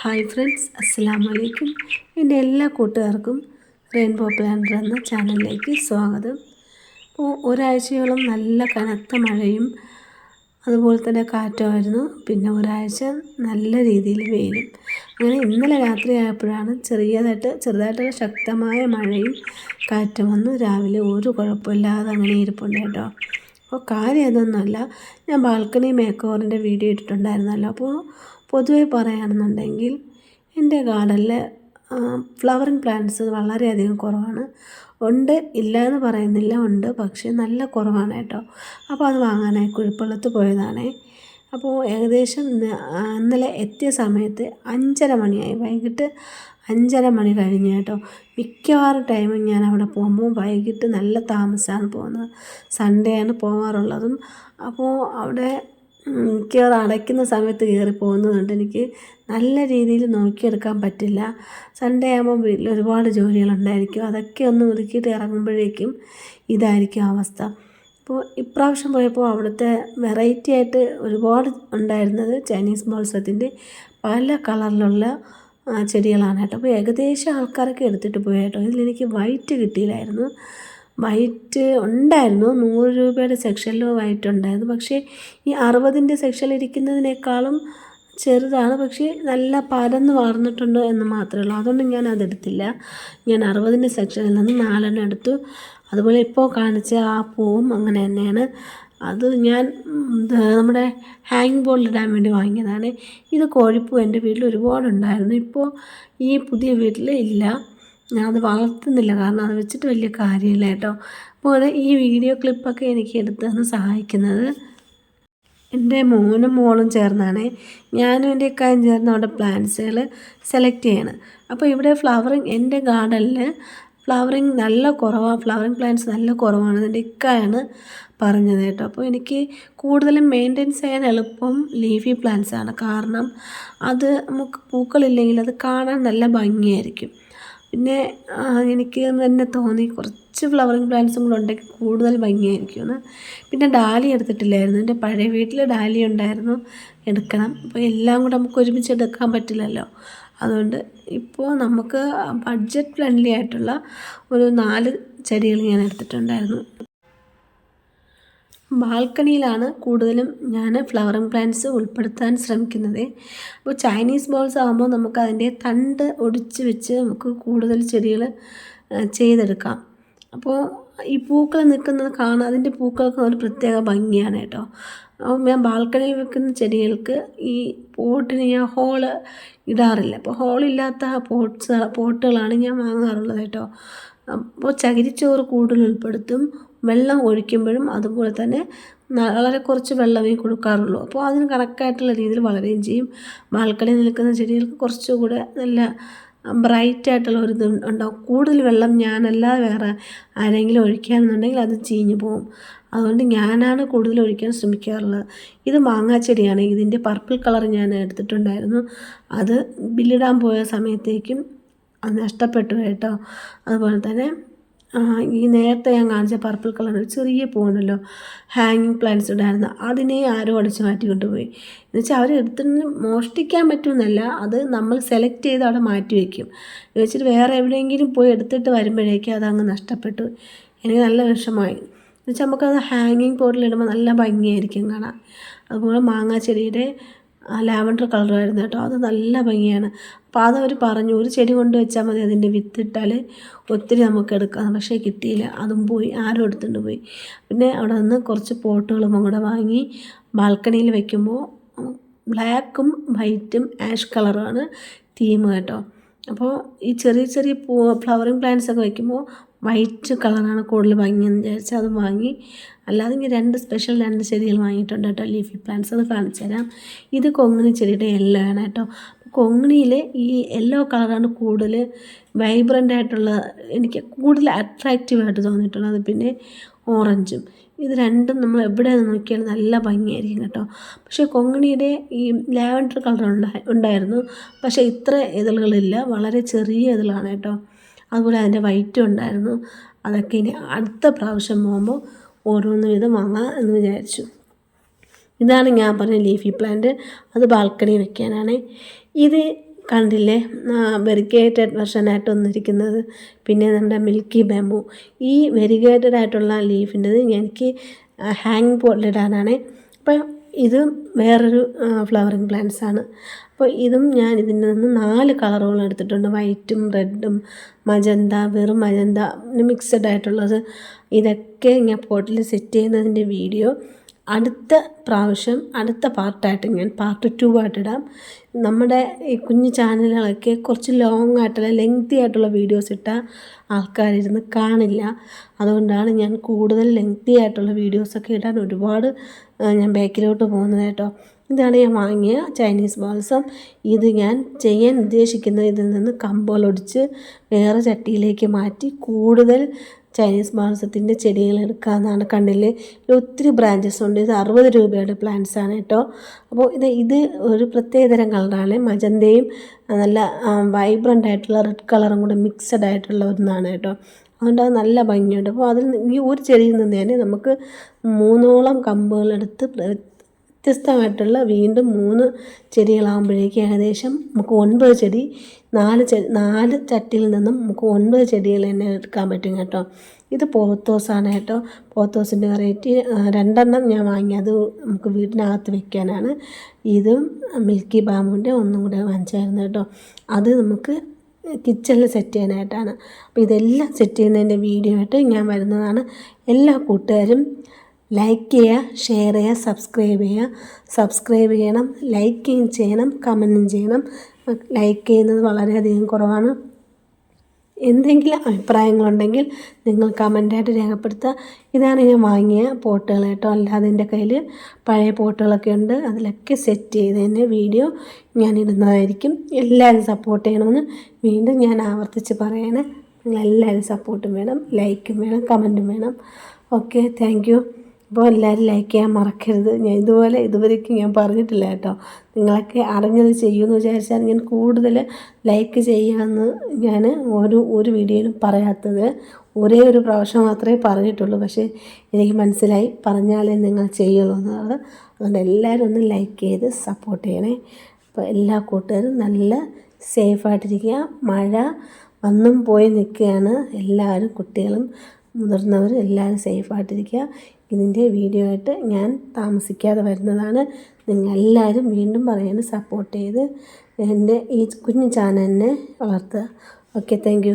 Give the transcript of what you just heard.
Hi friends അസ്സാം വലൈക്കും എന്റെ എല്ലാ കൂട്ടുകാർക്കും റെയിൻബോ പ്ലാനർ എന്ന ചാനലിലേക്ക് സ്വാഗതം. അപ്പോൾ ഒരാഴ്ചയോളം നല്ല കനത്ത മഴയും അതുപോലെ തന്നെ കാറ്റുമായിരുന്നു. പിന്നെ ഒരാഴ്ച നല്ല രീതിയിൽ വെയിലും. അങ്ങനെ ഇന്നലെ രാത്രി ആയപ്പോഴാണ് ചെറിയതായിട്ട് ചെറുതായിട്ട് ശക്തമായ മഴയും കാറ്റും വന്നു. രാവിലെ ഒരു കുഴപ്പമില്ലാതെ അങ്ങനെ ഇരിപ്പുണ്ട് കേട്ടോ. അപ്പോൾ കാര്യം അതൊന്നുമല്ല ഞാൻ ബാൽക്കണി മേക്ക് ഓവറിന്റെ വീഡിയോ ഇട്ടിട്ടുണ്ടായിരുന്നല്ലോ. അപ്പോൾ പൊതുവെ പറയുകയാണെന്നുണ്ടെങ്കിൽ എന്റെ ഗാർഡനിൽ ഫ്ലവറിങ് പ്ലാന്റ്സ് വളരെയധികം കുറവാണ്. ഉണ്ട് ഇല്ല എന്ന് പറയുന്നില്ല ഉണ്ട് പക്ഷേ നല്ല കുറവാണ് കേട്ടോ. അപ്പോൾ അത് വാങ്ങാനായി കുഴിപ്പള്ളത്ത് പോയതാണേ. അപ്പോൾ ഏകദേശം ഇന്നലെ എത്തിയ സമയത്ത് അഞ്ചര മണിയായി. വൈകിട്ട് അഞ്ചര മണി കഴിഞ്ഞ് കേട്ടോ. മിക്കവാറും ടൈമും ഞാൻ അവിടെ പോകുമ്പോൾ വൈകിട്ട് നല്ല താമസമാണ് പോകുന്നത്. സൺഡേ ആണ് പോകാറുള്ളതും അപ്പോൾ അവിടെ മിക്കവാറും അടയ്ക്കുന്ന സമയത്ത് കയറി പോകുന്നതുകൊണ്ട് എനിക്ക് നല്ല രീതിയിൽ നോക്കിയെടുക്കാൻ പറ്റില്ല. സൺഡേ ആകുമ്പോൾ വീട്ടിൽ ഒരുപാട് ജോലികളുണ്ടായിരിക്കും. അതൊക്കെ ഒന്ന് ഒതുക്കിയിട്ട് ഇറങ്ങുമ്പോഴേക്കും ഇതായിരിക്കും അവസ്ഥ. അപ്പോൾ ഇപ്രാവശ്യം പോയപ്പോൾ അവിടുത്തെ വെറൈറ്റി ആയിട്ട് ഒരുപാട് ഉണ്ടായിരുന്നത് ചൈനീസ് മത്സ്യത്തിന്റെ പല കളറിലുള്ള ചെടികളാണ് കേട്ടോ. അപ്പോൾ ഏകദേശം ആൾക്കാരൊക്കെ എടുത്തിട്ട് പോയി കേട്ടോ. ഇതിലെനിക്ക് വൈറ്റ് കിട്ടിയില്ലായിരുന്നു. വൈറ്റ് ഉണ്ടായിരുന്നു. നൂറ് രൂപയുടെ സെക്ഷനിൽ വൈറ്റ് ഉണ്ടായിരുന്നു. പക്ഷേ ഈ അറുപതിന്റെ സെക്ഷനിൽ ഇരിക്കുന്നതിനേക്കാളും ചെറുതാണ്. പക്ഷേ നല്ല പരന്ന് വളർന്നിട്ടുണ്ട് എന്ന് മാത്രമേ ഉള്ളൂ. അതുകൊണ്ട് ഞാൻ അതെടുത്തില്ല ഞാൻ അറുപതിന്റെ സെക്ഷനിൽ നിന്ന് നാലെണ്ണം എടുത്തു. അതുപോലെ ഇപ്പോൾ കാണിച്ച ആ പൂവും അങ്ങനെ തന്നെയാണ്. അത് ഞാൻ നമ്മുടെ ഹാങ് ബോളിലിടാൻ വേണ്ടി വാങ്ങിയതാണ്. ഇത് കോഴിപ്പൂ എന്റെ വീട്ടിൽ ഒരുപാടുണ്ടായിരുന്നു ഇപ്പോൾ ഈ പുതിയ വീട്ടിൽ ഇല്ല. ഞാൻ അത് വളർത്തുന്നില്ല. കാരണം അത് വെച്ചിട്ട് വലിയ കാര്യമില്ല കേട്ടോ. അപ്പോൾ അത് ഈ വീഡിയോ ക്ലിപ്പൊക്കെ എനിക്ക് എടുത്താണ് സഹായിക്കുന്നത് എന്റെ മോനും മോളും ചേർന്നാണ്. ഞാനും എന്റെ ഇക്കായും ചേർന്ന് അവിടെ പ്ലാന്റ്സുകൾ സെലക്ട് ചെയ്യണം. അപ്പോൾ ഇവിടെ ഫ്ലവറിങ് എന്റെ ഗാർഡനിൽ ഫ്ലവറിങ് നല്ല കുറവാണ് ഫ്ലവറിങ് പ്ലാന്റ്സ് നല്ല കുറവാണ് അതിന്റെ ഇക്കായാണ് പറഞ്ഞത് കേട്ടോ. അപ്പോൾ എനിക്ക് കൂടുതലും മെയിന്റെയിൻസ് ചെയ്യാൻ എളുപ്പം ലീഫി പ്ലാന്റ്സ് ആണ്. കാരണം അത് നമുക്ക് പൂക്കളില്ലെങ്കിൽ അത് കാണാൻ നല്ല ഭംഗിയായിരിക്കും. പിന്നെ എനിക്ക് തന്നെ തോന്നി കുറച്ച് ഫ്ലവറിങ് പ്ലാന്റ്സും കൂടെ ഉണ്ടെങ്കിൽ കൂടുതൽ ഭംഗിയായിരിക്കും എന്ന് പിന്നെ ഡാലി എടുത്തിട്ടില്ലായിരുന്നു. എന്റെ പഴയ വീട്ടിൽ ഡാലി ഉണ്ടായിരുന്നു. എടുക്കണം. അപ്പോൾ എല്ലാം കൂടെ നമുക്ക് ഒരുമിച്ച് എടുക്കാൻ പറ്റില്ലല്ലോ. അതുകൊണ്ട് ഇപ്പോൾ നമുക്ക് ബഡ്ജറ്റ് ഫ്രണ്ട്ലി ആയിട്ടുള്ള ഒരു നാല് ചെടികൾ ഞാൻ എടുത്തിട്ടുണ്ടായിരുന്നു. ബാൽക്കണിയിലാണ് കൂടുതലും ഞാൻ ഫ്ലവറിങ് പ്ലാന്റ്സ് ഉൾപ്പെടുത്താൻ ശ്രമിക്കുന്നത്. അപ്പോൾ ചൈനീസ് ബോൾസ് ആകുമ്പോൾ നമുക്ക് അതിന്റെ തണ്ട് ഒടിച്ച് വെച്ച് നമുക്ക് കൂടുതൽ ചെടികൾ ചെയ്തെടുക്കാം. അപ്പോൾ ഈ പൂക്കൾ നിൽക്കുന്നത് കാണാൻ അതിന്റെ പൂക്കൾക്ക് ഒരു പ്രത്യേക ഭംഗിയാണ് കേട്ടോ. ഞാൻ ബാൽക്കണിയിൽ വെക്കുന്ന ചെടികൾക്ക് ഈ പോട്ടിന് ഞാൻ ഹോൾ ഇടാറില്ല. അപ്പോൾ ഹോളില്ലാത്ത പോട്ട്സ് പോട്ടുകളാണ് ഞാൻ വാങ്ങാറുള്ളത് കേട്ടോ. അപ്പോൾ ചകിരിച്ചോറ് കൂടുതൽ ഉൾപ്പെടുത്തും വെള്ളം ഒഴിക്കുമ്പോഴും അതുപോലെ തന്നെ വളരെ കുറച്ച് വെള്ളമേ കൊടുക്കാറുള്ളൂ. അപ്പോൾ അതിന് കറക്റ്റായിട്ടുള്ള രീതിയിൽ വളരുകയും ചെയ്യും. ബാൽക്കണിയിൽ നിൽക്കുന്ന ചെടികൾക്ക് കുറച്ചുകൂടെ നല്ല ബ്രൈറ്റ് ആയിട്ടുള്ള ഒരു ഇത് ഉണ്ടാവും. കൂടുതൽ വെള്ളം ഞാനല്ലാതെ വേറെ ആരെങ്കിലും ഒഴിക്കുകയാണെന്നുണ്ടെങ്കിൽ അത് ചീഞ്ഞു പോകും അതുകൊണ്ട് ഞാനാണ് കൂടുതൽ ഒഴിക്കാൻ ശ്രമിക്കാറുള്ളത്. ഇത് മാങ്ങാച്ചെടിയാണ് ഇതിന്റെ പർപ്പിൾ കളർ ഞാൻ എടുത്തിട്ടുണ്ടായിരുന്നു. അത് ബില്ലിടാൻ പോയ സമയത്തേക്കും അത് നഷ്ടപ്പെട്ടു കേട്ടോ. അതുപോലെ തന്നെ ഈ നേരത്തെ ഞാൻ കാണിച്ച പർപ്പിൾ കളർ ചെറിയ പൂണ്ടല്ലോ ഹാങ്ങിങ് പ്ലാന്റ്സ് ഉണ്ടായിരുന്നു അതിനെ ആരോ അടിച്ചു മാറ്റി കൊണ്ടുപോയി. എന്ന് വെച്ചാൽ അവർ എടുത്തിട്ട് മോഷ്ടിക്കാൻ പറ്റുമെന്നല്ല അത് നമ്മൾ സെലക്ട് ചെയ്ത് അവിടെ മാറ്റി വയ്ക്കും വെച്ചിട്ട് വേറെ എവിടെയെങ്കിലും പോയി എടുത്തിട്ട് വരുമ്പോഴേക്കും അതങ്ങ് നഷ്ടപ്പെട്ടു. എനിക്ക് നല്ല വിഷമമായി. എന്നുവെച്ചാൽ നമുക്കത് ഹാങ്ങിങ് പോട്ടിലിടുമ്പോൾ നല്ല ഭംഗിയായിരിക്കും കാണാൻ. അതുപോലെ മാങ്ങാ ചെടിയുടെ ലാവൻഡർ കളറായിരുന്നു കേട്ടോ. അത് നല്ല ഭംഗിയാണ്. അപ്പോൾ അതവർ പറഞ്ഞു ഒരു ചെടി കൊണ്ട് വെച്ചാൽ മതി അതിന്റെ വിത്തിട്ടാൽ ഒത്തിരി നമുക്ക് എടുക്കാം. പക്ഷേ കിട്ടിയില്ല. അതും പോയി ആരും എടുത്തുകൊണ്ട് പോയി. പിന്നെ അവിടെ നിന്ന് കുറച്ച് പോട്ടുകളും കൂടെ വാങ്ങി ബാൽക്കണിയിൽ വെക്കുമ്പോൾ ബ്ലാക്കും വൈറ്റും ആഷ് കളറാണ് തീം കേട്ടോ. അപ്പോൾ ഈ ചെറിയ ചെറിയ പൂ ഫ്ലവറിങ് പ്ലാന്റ്സ് ഒക്കെ വയ്ക്കുമ്പോൾ വൈറ്റ് കളറാണ് കൂടുതൽ ഭംഗിയെന്ന് വിചാരിച്ച് അത് വാങ്ങി. അല്ലാതെ ഇങ്ങനെ രണ്ട് സ്പെഷ്യൽ രണ്ട് ചെടികൾ വാങ്ങിയിട്ടുണ്ട് കേട്ടോ ലീഫി പ്ലാന്റ്സ് അത് കാണിച്ചു തരാം. ഇത് കൊങ്ങിണി ചെടിയുടെ യെല്ലോ ആണ് കേട്ടോ. കൊങ്ങിണിയിൽ ഈ യെല്ലോ കളറാണ് കൂടുതൽ വൈബ്രന്റ് ആയിട്ടുള്ള എനിക്ക് കൂടുതൽ അട്രാക്റ്റീവായിട്ട് തോന്നിയിട്ടുള്ളത്. പിന്നെ ഓറഞ്ചും ഇത് രണ്ടും നമ്മൾ എവിടെ നോക്കിയാലും നല്ല ഭംഗിയായിരിക്കും കേട്ടോ. പക്ഷേ കൊങ്ങിണിയുടെ ഈ ലാവൻഡർ കളർ ഉണ്ടായിരുന്നു. പക്ഷേ ഇത്ര ഇതളുകളില്ല വളരെ ചെറിയ ഇതളാണ് കേട്ടോ. അതുപോലെ അതിന്റെ വൈറ്റും ഉണ്ടായിരുന്നു. അതൊക്കെ ഇനി അടുത്ത പ്രാവശ്യം പോകുമ്പോൾ ഓരോന്ന് വീതം വാങ്ങാം എന്ന് വിചാരിച്ചു. ഇതാണ് ഞാൻ പറഞ്ഞ ലീഫി പ്ലാന്റ് അത് ബാൽക്കണി വെക്കാനാണ്. ഇത് കണ്ടില്ലേ? വെരിഗേറ്റഡ് വെർഷനായിട്ട് വന്നിരിക്കുന്നത്. പിന്നെ നമ്മുടെ മിൽക്കി ബാമ്പു ഈ വെരിഗേറ്റഡ് ആയിട്ടുള്ള ലീഫിന്റെത് എനിക്ക് ഹാങ് പോട്ടിലിടാനാണ് അപ്പം ഇത് വേറൊരു ഫ്ലവറിങ് പ്ലാന്റ്സ് ആണ്. അപ്പോൾ ഇതും ഞാൻ ഇതിൽ നിന്ന് നാല് കളറുകൾ എടുത്തിട്ടുണ്ട്. വൈറ്റും റെഡും മജന്ത വെറും മജന്ത മിക്സഡ് ആയിട്ടുള്ളത്. ഇതൊക്കെ ഞാൻ പോട്ടിൽ സെറ്റ് ചെയ്യുന്നതിന്റെ വീഡിയോ അടുത്ത പ്രാവശ്യം അടുത്ത പാർട്ടായിട്ട് ഞാൻ പാർട്ട് ടു ആയിട്ടിടാം നമ്മുടെ ഈ കുഞ്ഞു ചാനലുകളൊക്കെ കുറച്ച് ലോങ് ആയിട്ടുള്ള ലെങ്തി ആയിട്ടുള്ള വീഡിയോസ് ഇട്ടാൽ ആൾക്കാരിരുന്ന് കാണില്ല. അതുകൊണ്ടാണ് ഞാൻ കൂടുതൽ ലെങ്തി ആയിട്ടുള്ള വീഡിയോസൊക്കെ ഇടാൻ ഒരുപാട് ഞാൻ ബാക്കിലോട്ട് പോകുന്നത് കേട്ടോ. ഇതാണ് ഞാൻ വാങ്ങിയ ചൈനീസ് ബാൽസം. ഇത് ഞാൻ ചെയ്യാൻ ഉദ്ദേശിക്കുന്ന ഇതിൽ നിന്ന് കമ്പോലൊടിച്ച് വേറെ ചട്ടിയിലേക്ക് മാറ്റി കൂടുതൽ ചൈനീസ് മാംസത്തിന്റെ ചെടികൾ എടുക്കാമെന്നാണ് കണ്ടില്ലേ. ഒത്തിരി ബ്രാഞ്ചസ് ഉണ്ട്. ഇത് അറുപത് രൂപയുടെ പ്ലാന്റ്സ് ആണ് കേട്ടോ. അപ്പോൾ ഇത് ഇത് ഒരു പ്രത്യേകതരം കളറാണ് മജന്തയും നല്ല വൈബ്രന്റ് ആയിട്ടുള്ള റെഡ് കളറും കൂടെ മിക്സഡ് ആയിട്ടുള്ള ഒന്നാണ് കേട്ടോ. അതുകൊണ്ട് അത് നല്ല ഭംഗിയുണ്ട്. അപ്പോൾ അതിൽ ഈ ഒരു ചെടിയിൽ നിന്ന് തന്നെ നമുക്ക് മൂന്നോളം കമ്പുകളെടുത്ത് വ്യത്യസ്തമായിട്ടുള്ള വീണ്ടും മൂന്ന് ചെടികളാകുമ്പോഴേക്കും ഏകദേശം നമുക്ക് ഒൻപത് ചെടി നാല് ചെ നാല് ചട്ടിയിൽ നിന്നും നമുക്ക് ഒൻപത് ചെടികൾ തന്നെ എടുക്കാൻ പറ്റും കേട്ടോ. ഇത് പോത്തോസാണ് കേട്ടോ. പോത്തോസിന്റെ വെറൈറ്റി രണ്ടെണ്ണം ഞാൻ വാങ്ങി അത് നമുക്ക് വീടിനകത്ത് വെക്കാനാണ്. ഇതും മിൽക്കി ബാമുവിന്റെ ഒന്നും കൂടെ വാങ്ങിച്ചായിരുന്നു കേട്ടോ. അത് നമുക്ക് കിച്ചണിൽ സെറ്റ് ചെയ്യാനായിട്ടാണ്. അപ്പോൾ ഇതെല്ലാം സെറ്റ് ചെയ്യുന്നതിന്റെ വീഡിയോ ആയിട്ട് ഞാൻ വരുന്നതാണ്. എല്ലാ കൂട്ടുകാരും ലൈക്ക് ചെയ്യുക ഷെയർ ചെയ്യുക സബ്സ്ക്രൈബ് ചെയ്യുക. സബ്സ്ക്രൈബ് ചെയ്യണം ലൈക്കും ചെയ്യണം കമന്റും ചെയ്യണം. ലൈക്ക് ചെയ്യുന്നത് വളരെയധികം കുറവാണ്. എന്തെങ്കിലും അഭിപ്രായങ്ങളുണ്ടെങ്കിൽ നിങ്ങൾ കമന്റായിട്ട് രേഖപ്പെടുത്തുക. ഇതാണ് ഞാൻ വാങ്ങിയ പോട്ടുകൾ കേട്ടോ. അല്ലാതെ എന്റെ കയ്യിൽ പഴയ പോട്ടുകളൊക്കെ ഉണ്ട്. അതിലൊക്കെ സെറ്റ് ചെയ്ത് തന്നെ വീഡിയോ ഞാൻ ഇടുന്നതായിരിക്കും. എല്ലാവരും സപ്പോർട്ട് ചെയ്യണമെന്ന് വീണ്ടും ഞാൻ ആവർത്തിച്ച് പറയണേ. നിങ്ങളെല്ലാവരും സപ്പോർട്ടും വേണം ലൈക്കും വേണം കമന്റും വേണം. ഓക്കെ താങ്ക് അപ്പോൾ എല്ലാവരും ലൈക്ക് ചെയ്യാൻ മറക്കരുത്. ഞാൻ ഇതുപോലെ ഇതുവരേക്കും ഞാൻ പറഞ്ഞിട്ടില്ല കേട്ടോ. നിങ്ങളൊക്കെ അറിഞ്ഞത് ചെയ്യുമെന്ന് വിചാരിച്ചാൽ ഞാൻ കൂടുതൽ ലൈക്ക് ചെയ്യാമെന്ന് ഞാൻ ഒരു ഒരു വീഡിയോയിലും പറയാത്തത്. ഒരേ ഒരു പ്രാവശ്യം മാത്രമേ പറഞ്ഞിട്ടുള്ളൂ. പക്ഷേ എനിക്ക് മനസ്സിലായി പറഞ്ഞാലേ നിങ്ങൾ ചെയ്യുള്ളൂ എന്നുള്ളത് അതുകൊണ്ട് എല്ലാവരും ഒന്ന് ലൈക്ക് ചെയ്ത് സപ്പോർട്ട് ചെയ്യണേ. അപ്പോൾ എല്ലാ കൂട്ടുകാരും നല്ല സേഫായിട്ടിരിക്കുക മഴ വന്നും പോയി നിൽക്കുകയാണ്. എല്ലാവരും കുട്ടികളും മുതിർന്നവർ എല്ലാവരും സേഫായിട്ടിരിക്കുക ഇതിന്റെ വീഡിയോ ആയിട്ട് ഞാൻ താമസിക്കാതെ വരുന്നതാണ്. നിങ്ങളെല്ലാവരും വീണ്ടും പറയാൻ സപ്പോർട്ട് ചെയ്ത് എന്റെ ഈ കുഞ്ഞു ചാനലിനെ വളർത്തുക. Okay thank